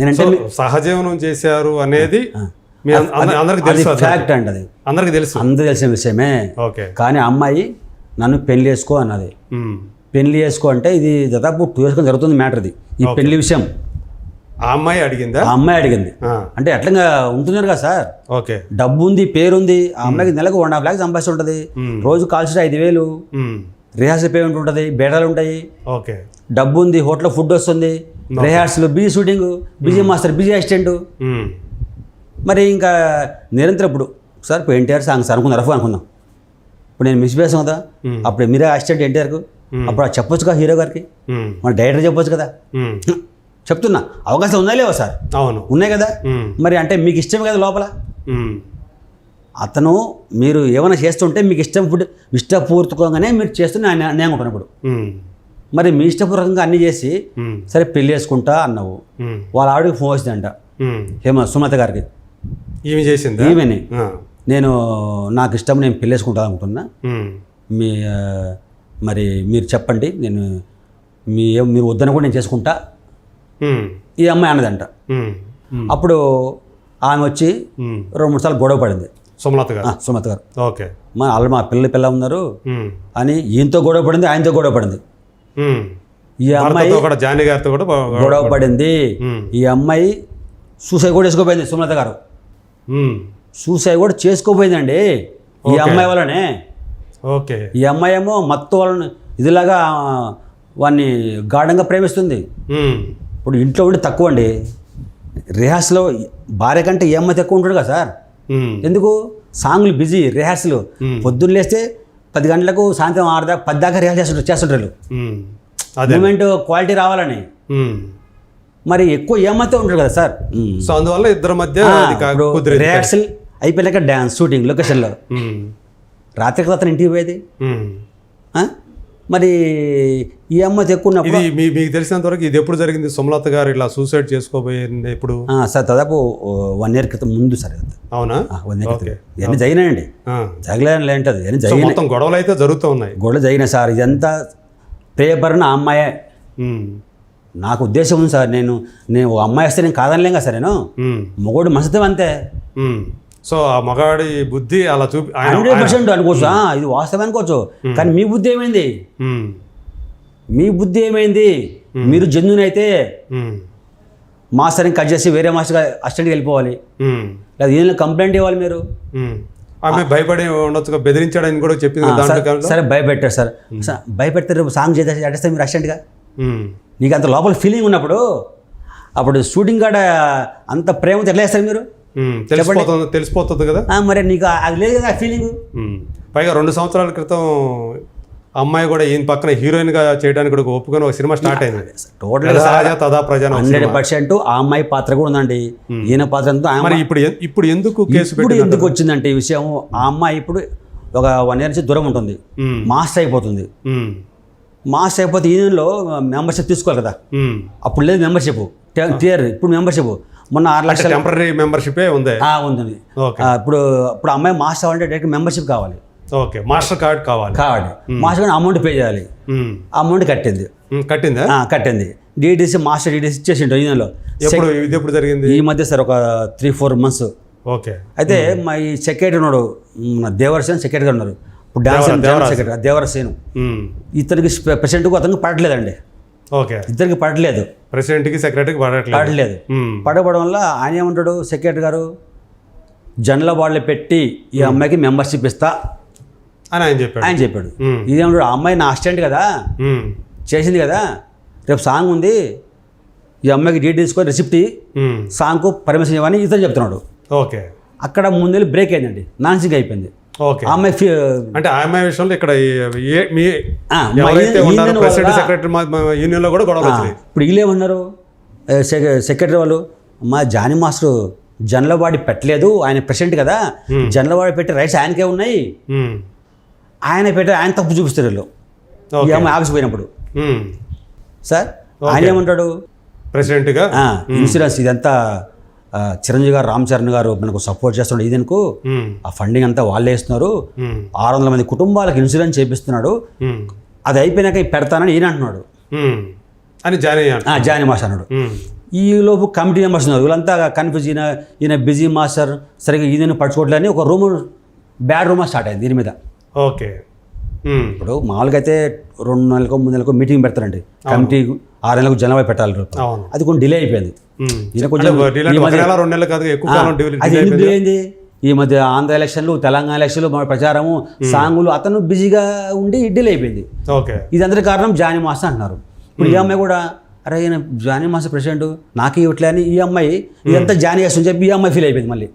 నేనంటే సహజీవనం చేశారు అనేది అందరికి తెలుసు. ఫ్యాక్ట్ అండి అది అందరికి తెలుసు. అందరూ తెలిసిన విషయమే. ఓకే. కానీ అమ్మాయి నన్ను పెళ్ళి చేసుకో అన్నది. పెళ్ళి చేసుకో అంటే ఇది దాదాపు టూ ఇయర్స్ జరుగుతుంది మ్యాటర్ ఇది ఈ పెళ్ళి విషయం. ఆ అమ్మాయి అడిగిందా? ఆ అమ్మాయి అడిగింది. అంటే ఎట్లా ఉంటున్నారు కదా సార్? ఓకే. డబ్బు ఉంది పేరు ఉంది ఆ అమ్మాయికి నెలకు వన్ హాఫ్ ల్యాక్ ఉంటుంది. రోజు కాల్చిన ఐదు వేలు. రిహార్సల్ పేమెంట్ ఉంటుంది బేడాలు ఉంటాయి. ఓకే. డబ్బు ఉంది హోటల్లో ఫుడ్ వస్తుంది rehearsal busy shooting busy master busy assistant. మరి ఇంకా నిరంతరం ఇప్పుడు సార్ ఇప్పుడు ఎన్టీఆర్ సాంగ్స్ అనుకుందాం రఫ్ అనుకుందాం. ఇప్పుడు నేను మిస్ చేసాం కదా మ్మ్. అప్పుడు మీరే అసిస్టెంట్ ఎన్టీఆర్కు అప్పుడు అది చెప్పొచ్చు కదా హీరో గారికి. ఉమ్. మన డైరెక్టర్ చెప్పొచ్చు కదా. చెప్తున్నా అవకాశం ఉందా లేవా సార్? అవును. ఉన్నాయి కదా. మరి అంటే మీకు ఇష్టం కదా లోపల. అతను మీరు ఏమైనా చేస్తుంటే మీకు ఇష్టం ఫుడ్ ఇష్టపూర్వకంగానే మీరు చేస్తున్న నేను నేను అనుకుంటున్నాను ఇప్పుడు. మరి మీ ఇష్టపూర్వకంగా అన్నీ చేసి. సరే పెళ్ళి చేసుకుంటా అన్నావు. వాళ్ళ ఆవిడకి ఫోన్ వచ్చిందంట. హేమ సుమత గారికి ఈమె చేసిందా ఈమెని ఆ. నేను నాకు ఇష్టం నేను పెళ్ళి చేసుకుంటా అనుకుంటున్నా. మీ మరి మీరు చెప్పండి నేను మీ మీరు వద్దన కూడా నేను చేసుకుంటా. ఈ అమ్మాయి అన్నదంట. అప్పుడు ఆమె వచ్చి. రెండు మూడు సార్లు గొడవ పడింది సుమలత గారు? ఆ, సుమత గారు. ఓకే. మా వాళ్ళు మా పిల్లలు పిల్ల ఉన్నారు. అని ఈయనతో గొడవ పడింది ఆయనతో గొడవ పడింది. ఈ అమ్మాయి జానీ గారితో కూడా గొడవ పడింది. ఈ అమ్మాయి సూసైడ్ కూడా చేసుకోపోయింది సుమలత గారు. సూసైడ్ కూడా చేసుకోపోయిందండి. ఈ అమ్మాయి వల్లనే. ఓకే. ఈ అమ్మాయి ఏమో మత్తు వాళ్ళని ఇదిలాగా వాడిని గాఢంగా ప్రేమిస్తుంది. ఇప్పుడు ఇంట్లో ఉండి తక్కువ అండి రిహార్సల్లో భార్య కంటే ఈ అమ్మాయి తక్కువ ఉంటాడు కదా సార్. ఎందుకు? సాంగ్లు బిజీ రిహార్సల్. పొద్దున్న లేస్తే పది గంటలకు సాయంత్రం ఆరు దాకా పది దాకా రిహార్సల్ చేస్తుంటారు చేస్తుంటారు. అదే. మూమెంట్ క్వాలిటీ రావాలని. మరి ఎక్కువ అమ్మాయితో ఉంటాడు కదా సార్? సో అందువల్ల ఇద్దరి మధ్య రిహార్సల్ అయిపోయాక డ్యాన్స్ షూటింగ్ లొకేషన్లో. ఉమ్. రాత్రి కదా అతను ఇంటికి పోయేది? మరి ఈ అమ్మాయి ఎక్కువ ఉన్నప్పుడు ఇది మీ మీకు తెలిసినంత వరకు ఇది ఎప్పుడు జరిగింది? సుమలత గారు ఇలా సూసైడ్ చేసుకోబోయింది ఎప్పుడు? సార్ దాదాపు వన్ ఇయర్ క్రితం ముందు సార్. అవునా? వన్ ఇయర్ క్రితం. ఇవన్నీ జరిగినాయండి. జగలేని ఏంటది ఇవన్నీ జరిగిన మొత్తం గొడవలు అయితే జరుగుతూ ఉన్నాయి. గొడవ జరిగినాయి సార్. ఇదంతా పేపర్న ఆ అమ్మాయే. నాకు ఉద్దేశం ఉంది సార్. నేను నేను ఓ అమ్మాయి వస్తే నేను కాదనలేం కదా సార్ నేను. మొగోడు మనసుతో అంతే. సో ఆ మగాడి బుద్ధి అలా చూపి హండ్రెడ్ పర్సెంట్ అనుకోవచ్చు ఇది వాస్తవం అనుకోవచ్చు. కానీ మీ బుద్ధి ఏమైంది. మీ బుద్ధి ఏమైంది? మీరు జన్యున్ అయితే. మాస్టర్ని కట్ చేసి వేరే మాస్టర్ అసిస్టెంట్కి వెళ్ళిపోవాలి. లేదా ఏదైనా కంప్లైంట్ ఇవ్వాలి మీరు. ఆమె భయపడి ఉండొచ్చుగా బెదిరించాడని కూడా చెప్పింది సరే- భయపెట్టారు సార్. స- భయపెడితే రేపు సాంగ్ చేస్తే అడిస్తే మీరు అసిస్టెంట్గా. నీకు అంత లోపల ఫీలింగ్ ఉన్నప్పుడు అప్పుడు షూటింగ్ కాడ అంత ప్రేమతో ఎట్లా చేస్తారు మీరు. తెలిసిపోతుంది తెలిసిపోతుంది కదా? మరి నీకు అది లేదు కదా ఫీలింగ్. పైగా రెండు సంవత్సరాల క్రితం అమ్మాయి కూడా ఈయన పక్కన హీరోయిన్గా చేయడానికి కూడా ఒప్పుకొని ఒక సినిమా స్టార్ట్ అయింది. టోటల్ సహజ తదా హండ్రెడ్. పర్సెంట్ ఆ అమ్మాయి పాత్ర కూడా ఉందండి. ఈయన పాత్ర మరి ఇప్పుడు ఇప్పుడు ఎందుకు కేసు ఇప్పుడు ఎందుకు వచ్చిందంటే ఈ విషయం ఆ అమ్మాయి ఇప్పుడు ఒక వన్ ఇయర్ నుంచి దూరం ఉంటుంది. మాస్టర్ అయిపోతుంది. మాస్టర్ అయిపోతే ఈయనలో మెంబర్షిప్ తీసుకోవాలి కదా. అప్పుడు లేదు మెంబర్షిప్ క్లియర్ ఇప్పుడు మెంబర్షిప్ మొన్న ఆరు లక్షలు టెంపరీ మెంబర్షిపే ఉంది? ఆ, ఉంది ఇప్పుడు ఇప్పుడు అమ్మాయి మాస్టర్ అవ్వాలంటే డైరెక్ట్ మెంబర్షిప్ కావాలి. ఓకే మాస్టర్ కార్డ్ కావాలి. కావాలి. మాస్టర్ కానీ అమౌంట్ పే చేయాలి. అమౌంట్ కట్టింది. కట్టిందా? కట్టింది. డీటీసీ మాస్టర్ డీటీసీ ఇచ్చేసిండు ఈయనలో ఎప్పుడు ఇది ఎప్పుడు జరిగింది? ఈ మధ్య సార్ ఒక త్రీ ఫోర్ మంత్స్ ఓకే. అయితే మా ఈ సెక్రటరీ ఉన్నాడు దేవరసేన్ సెక్రటరీగా ఉన్నారు ఇప్పుడు డాన్స్ సెక్రటరీ దేవరసేను. ఇతనికి ప్రెసిడెంట్కు అతనికి పడట్లేదండి. ఓకే. ఇద్దరికి పడట్లేదు. ప్రెసిడెంట్కి సెక్రటరీకి పడట్లేదు. ఉమ్. పడకపోవడం వల్ల ఆయన ఏమంటాడు సెక్రటరీ గారు? జనల వాళ్ళు పెట్టి ఈ అమ్మాయికి మెంబర్షిప్ ఇస్తా అని ఆయన చెప్పాడు. ఆయన చెప్పాడు. ఇదేమంటాడు ఆ అమ్మాయి నా అసిస్టెంట్ కదా. చేసింది కదా? రేపు సాంగ్ ఉంది ఈ అమ్మాయికి డీటెయిల్స్ తీసుకొని రిసిప్ట్. సాంగ్కు పర్మిషన్ ఇవ్వని ఇతను చెప్తున్నాడు. ఓకే. అక్కడ ముందు బ్రేక్ అయిందండి. నాన్సింగ్ అయిపోయింది. ఓకే. ఆ అమ్మాయి ఫీ- అంటే ఆ అమ్మాయి విషయంలో ఇక్కడ ప్రెసిడెంట్ సెక్రటరీ యూనియన్లో కూడా వచ్చినాయి. ఇప్పుడు వీళ్ళు ఏమన్నారు ఏ, సెక్ర- సెక్రటరీ వాళ్ళు మా జానీ మాస్టర్ జనలవాడి పెట్టలేదు ఆయన ప్రెసిడెంట్ కదా. జనలవాడి పెట్టే రైట్స్ ఆయనకే ఉన్నాయి. ఆయన పెట్టే ఆయన తప్పు చూపిస్తారు వీళ్ళు. అమ్మాయి ఆఫీస్ పోయినప్పుడు. సార్ ఆయన ఏమంటాడు? ప్రెసిడెంట్గా ఆ, ఇన్సూరెన్స్ ఇదంతా చిరంజీవి గారు రామ్ చరణ్ గారు మనకు సపోర్ట్ చేస్తున్నాడు ఇదనుకో. ఆ ఫండింగ్ అంతా వాళ్ళే ఇస్తున్నారు. ఆరు వందల మంది కుటుంబాలకు ఇన్సూరెన్స్ చేపిస్తున్నాడు. అది అయిపోయినాక పెడతానని ఈయన అంటున్నాడు. అని జాయిన్ అయ్యాను ఆ, జానీ మాస్ అన్నాడు. లోపు కమిటీ మెంబర్స్ ఉన్నారు. వీళ్ళంతా కన్ఫ్యూజ్ ఈయన ఈయన బిజీ మాస్టర్. సరిగ్గా ఈయన పడుచుకోవట్లేని ఒక రూమ్ బ్యాడ్ రూమర్ స్టార్ట్ అయింది దీని మీద. ఓకే. ఇప్పుడు మామూలుగా అయితే రెండు నెలలకు మూడు నెలలకు మీటింగ్ పెడతారండి. కమిటీ ఆరు నెలలకు జనవరి పెట్టాలి అది కొంచెం డిలే అయిపోయింది. అది ఎందుకు డిలే అయింది ఈ మధ్య ఆంధ్ర ఎలక్షన్లు తెలంగాణ ఎలక్షన్లు మన ప్రచారము సాంగులు అతను బిజీగా ఉండి డిలే అయిపోయింది. ఇది అందరి కారణం జానీ మాస్టర్ అంటున్నారు. ఇప్పుడు ఈ అమ్మాయి కూడా అరే ఈయన జానీ మాస్టర్ ప్రెసిడెంట్ నాకు ఇవ్వట్లే అని ఈ అమ్మాయి ఇదంతా జానీ చేస్తుంది చెప్పి ఈ అమ్మాయి ఫీల్ అయిపోయింది మళ్ళీ.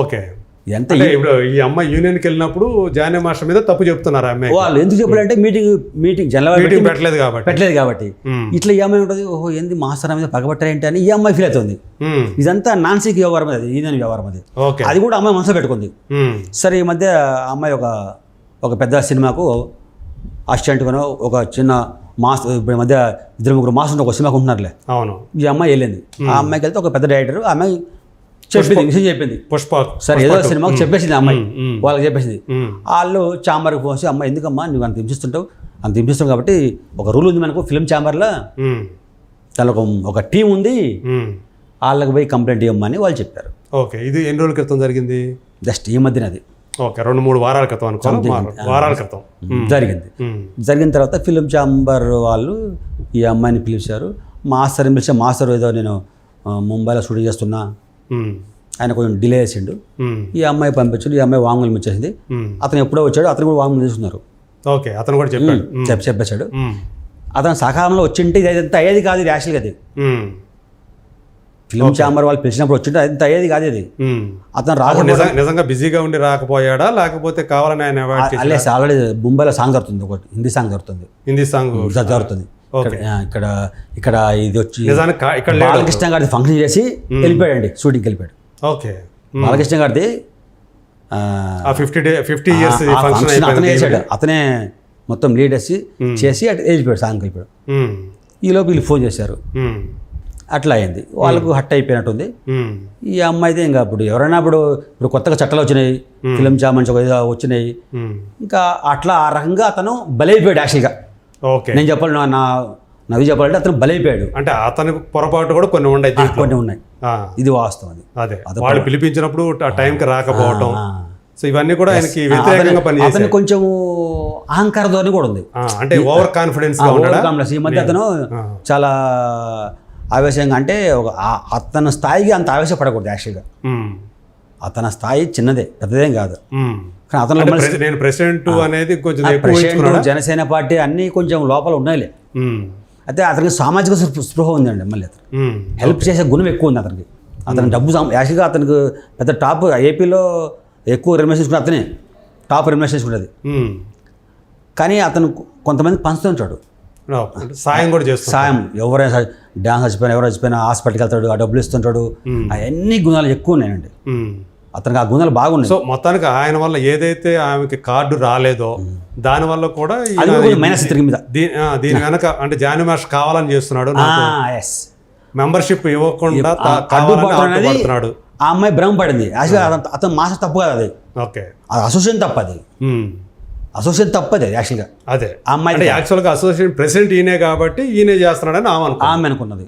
ఓకే. ఎంత ఇప్పుడు ఈ అమ్మాయి యూనియన్కి వెళ్ళినప్పుడు జానీ మాస్టర్ మీద తప్పు చెప్తున్నారు ఆ అమ్మాయి వాళ్ళు ఎందుకు చెప్పాలంటే మీటింగ్ మీటింగ్ జనవరి మీటింగ్ పెట్టలేదు కాబట్టి. పెట్టలేదు కాబట్టి. ఇట్లా ఈ అమ్మాయి ఉంటుంది ఓహో ఏంది మాస్టర్ మీద పగబట్టారేంటి అని ఈ అమ్మాయి ఫీల్ అవుతుంది. ఇదంతా నాన్సిక్ వ్యవహారం అది ఈయన వ్యవహారం అది. అది కూడా అమ్మాయి మనసులో పెట్టుకుంది. సరే ఈ మధ్య అమ్మాయి ఒక ఒక పెద్ద సినిమాకు అసిస్టెంట్గానో ఒక చిన్న మాస్ ఇప్పుడు మధ్య ఇద్దరు ముగ్గురు మాస్టర్ ఒక సినిమాకు ఉంటున్నారులే. అవును. ఈ అమ్మాయి వెళ్ళింది. ఆ అమ్మాయికి వెళ్తే ఒక పెద్ద డైరెక్టర్ ఆ అమ్మాయి చెప్పింది విషయం చెప్పింది. పుష్ప సరే ఏదో సినిమాకు చెప్పేసింది అమ్మాయి. వాళ్ళకి చెప్పేసింది. వాళ్ళు ఛాంబర్కి పోసి అమ్మ ఎందుకమ్మా నువ్వు అంత హింసిస్తుంటావు? అంత హింసిస్తావు కాబట్టి ఒక రూల్ ఉంది మనకు ఫిల్మ్ ఛాంబర్లో ఉమ్. దానిలో ఒక టీం ఉంది. వాళ్ళకి పోయి కంప్లైంట్ ఇవ్వమని వాళ్ళు చెప్పారు. ఓకే ఇది ఎన్ని రోజుల క్రితం జరిగింది? జస్ట్ ఈ మధ్యన అది. ఓకే రెండు మూడు వారాల క్రితం అనుకోవాలి? వారాల క్రితం. జరిగింది. ఉమ్. జరిగిన తర్వాత ఫిలిం ఛాంబర్ వాళ్ళు ఈ అమ్మాయిని పిలిచారు. మాస్టర్ని పిలిచే మాస్టర్ ఏదో నేను ముంబైలో షూటింగ్ చేస్తున్నా. ఆయన కొంచెం డిలే చేసిండు. ఈ అమ్మాయి పంపించాడు ఈ అమ్మాయి వాంగ్మూలం ఇచ్చేసింది. అతను ఎప్పుడో వచ్చాడు అతను కూడా వాంగ్మూలం తీసుకున్నారు ఓకే అతను కూడా చెప్పాడు. చెప్పి చెప్పేశాడు. అతను సకాలంలో వచ్చింటే ఇది అంత అయ్యేది కాదు ఇది యాక్చువల్గా అది. ఫిలిం ఛాంబర్ వాళ్ళు పిలిచినప్పుడు వచ్చింటే అంత అయ్యేది కాదు ఇది ఉమ్. అతను రాకుండా నిజంగా బిజీగా ఉండి రాకపోయాడా లేకపోతే కావాలని ఆయన అల్లే ఆల్రెడీ ముంబైలో సాంగ్ జరుగుతుంది ఒకటి హిందీ సాంగ్ జరుగుతుంది హిందీ సాంగ్ జరుగుతుంది. ఇక్కడ- ఇక్కడ ఇది వచ్చి బాలకృష్ణ గారి ఫంక్షన్ చేసి వెళ్ళిపోయాడండి షూటింగ్కి వెళ్ళిపోయాడు. ఓకే. బాలకృష్ణ గారిది fifty day fifty years function అతనే చేశాడు. అతనే మొత్తం లీడ్ వేసి చేసి అటు వెళ్ళిపోయాడు సాంగ్కి వెళ్ళిపోయాడు. ఈలోపు వీళ్ళు ఫోన్ చేశారు. అట్లా అయింది. వాళ్ళకు హట్ అయిపోయినట్టుంది. ఉమ్. ఈ అమ్మాయితే ఇంకా ఇప్పుడు ఎవరైనా ఇప్పుడు ఇప్పుడు కొత్తగా చట్టాలు వచ్చినాయి ఫిలిం ఏదో వచ్చినాయి. ఇంకా అట్లా ఆ రకంగా అతను బలైపోయాడు యాక్చువల్గా ఓకే. నేను చెప్పాలి నా- నవ్వి చెప్పాలంటే అతను బలైపోయాడు. అంటే అతని పొరపాటు కూడా కొన్ని ఉన్నాయి కొన్ని ఉన్నాయి. ఇది వాస్తవం అది. అదే. వాళ్ళు పిలిపించినప్పుడు ఆ టైంకి రాకపోవటం. సో ఇవన్నీ కూడా ఆయనకి వ్యతిరేకంగా అతను పనిచేస్తాయి కొంచెం అహంకార ధోరణి కూడా ఉంది. అంటే ఓవర్ కాన్ఫిడెన్స్ కాంప్లెక్స్. ఈ మధ్య అతను. చాలా ఆవేశంగా అంటే ఒక అతని స్థాయికి అంత ఆవేశపడకూడదు యాక్చువల్గా. అతని స్థాయి చిన్నదే పెద్దదేం కాదు. కానీ అతను నేను ప్రెసిడెంట్ అనేది కొంచెం ప్రెసిడెంట్ జనసేన పార్టీ అన్నీ కొంచెం లోపల ఉన్నాయిలే. అయితే అతనికి సామాజిక స్పృ- స్పృహ ఉందండి మళ్ళీ అతను. హెల్ప్ చేసే గుణం ఎక్కువ ఉంది అతనికి. అతను డబ్బు యాక్చువల్గా అతనికి పెద్ద టాప్ ఏపీలో ఎక్కువ రెమ్యూనరేషన్ తీసుకున్న అతనే. టాప్ తీసుకున్నది. ఉమ్. కానీ అతను కొంతమంది పంచుతుంటాడు. సాయం కూడా చేస్తాం సాయం ఎవరైనా డాన్స్ చచ్చిపోయినా ఎవరైనా చచ్చిపోయినా హాస్పిటల్కి వెళ్తాడు ఆ డబ్బులు ఇస్తుంటాడు. అవన్నీ గుణాలు ఎక్కువ ఉన్నాయండి. అతనికి ఆ గుణాలు బాగున్నాయి. సో మొత్తానికి ఆయన వల్ల ఏదైతే ఆమెకి కార్డు రాలేదో దాని వల్ల కూడా మైనస్ తిరిగి మీద. దీని వెనక అంటే జానీ మాస్టర్ కావాలని చేస్తున్నాడు ఎస్ మెంబర్షిప్ ఇవ్వకుండా అడ్డుపడుతున్నాడు ఆ అమ్మాయి భ్రమపడింది. యాక్చువల్గా అతను- మాస్టర్ తప్పు కాదు అది. ఓకే. అది అసోసియేషన్ తప్పు అసోసియేషన్ తప్పది యాక్చువల్గా అదే. అమ్మాయి యాక్చువల్గా అసోసియేషన్ ప్రెసిడెంట్ ఈయనే కాబట్టి ఈయనే చేస్తున్నాడని ఆమె ఆమె అనుకున్నది.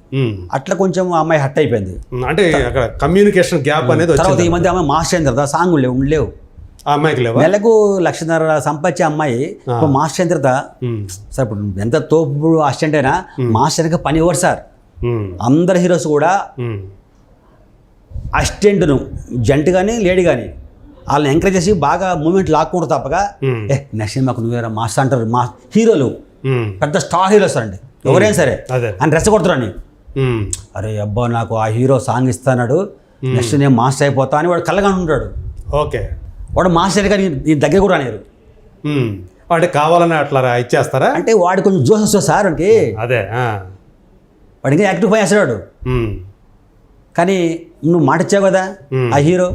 అట్లా కొంచెం అమ్మాయి హట్ అయిపోయింది. అంటే అక్కడ కమ్యూనికేషన్ గ్యాప్ అనేది తర్వాత ఈ మధ్య ఆమె మాస్టర్ అయిన తర్వాత సాంగ్ లేవు లేవు. అమ్మాయికి లేవా? నెలకు లక్షన్నర సంపాదించే అమ్మాయి మాస్టర్ అయిన తర్వాత. సార్ ఇప్పుడు ఎంత తోపు అసిస్టెంట్ అయినా మాస్టర్కి పని ఇవ్వరు సార్. అందరు హీరోస్ కూడా. అసిస్టెంట్ను జంట్ కానీ లేడీ కానీ వాళ్ళని ఎంకరేజ్ చేసి బాగా మూమెంట్ లాక్కుంటారు తప్పగా. ఏ నెక్స్ట్ మాకు నువ్వేరా మాస్టర్ అంటారు మా హీరోలు. పెద్ద స్టార్ హీరోస్ అండి ఎవరైనా సరే అని రెచ్చ ఉమ్. అరే అబ్బా నాకు ఆ హీరో సాంగ్ ఇస్తాడు నెక్స్ట్ నేను మాస్టర్ అయిపోతా అని వాడు కళ్ళగా ఉంటాడు ఓకే వాడు మాస్టర్ కానీ ఈ దగ్గర కూడా ఉమ్. అంటే కావాలని అట్లా ఇచ్చేస్తారా అంటే వాడు కొంచెం జోస్ వస్తుంది సార్ వాడికి అదే. వాడు ఇంకా యాక్టివ్ వాడు ఉమ్. కానీ నువ్వు మాట ఇచ్చావు కదా. ఆ హీరో.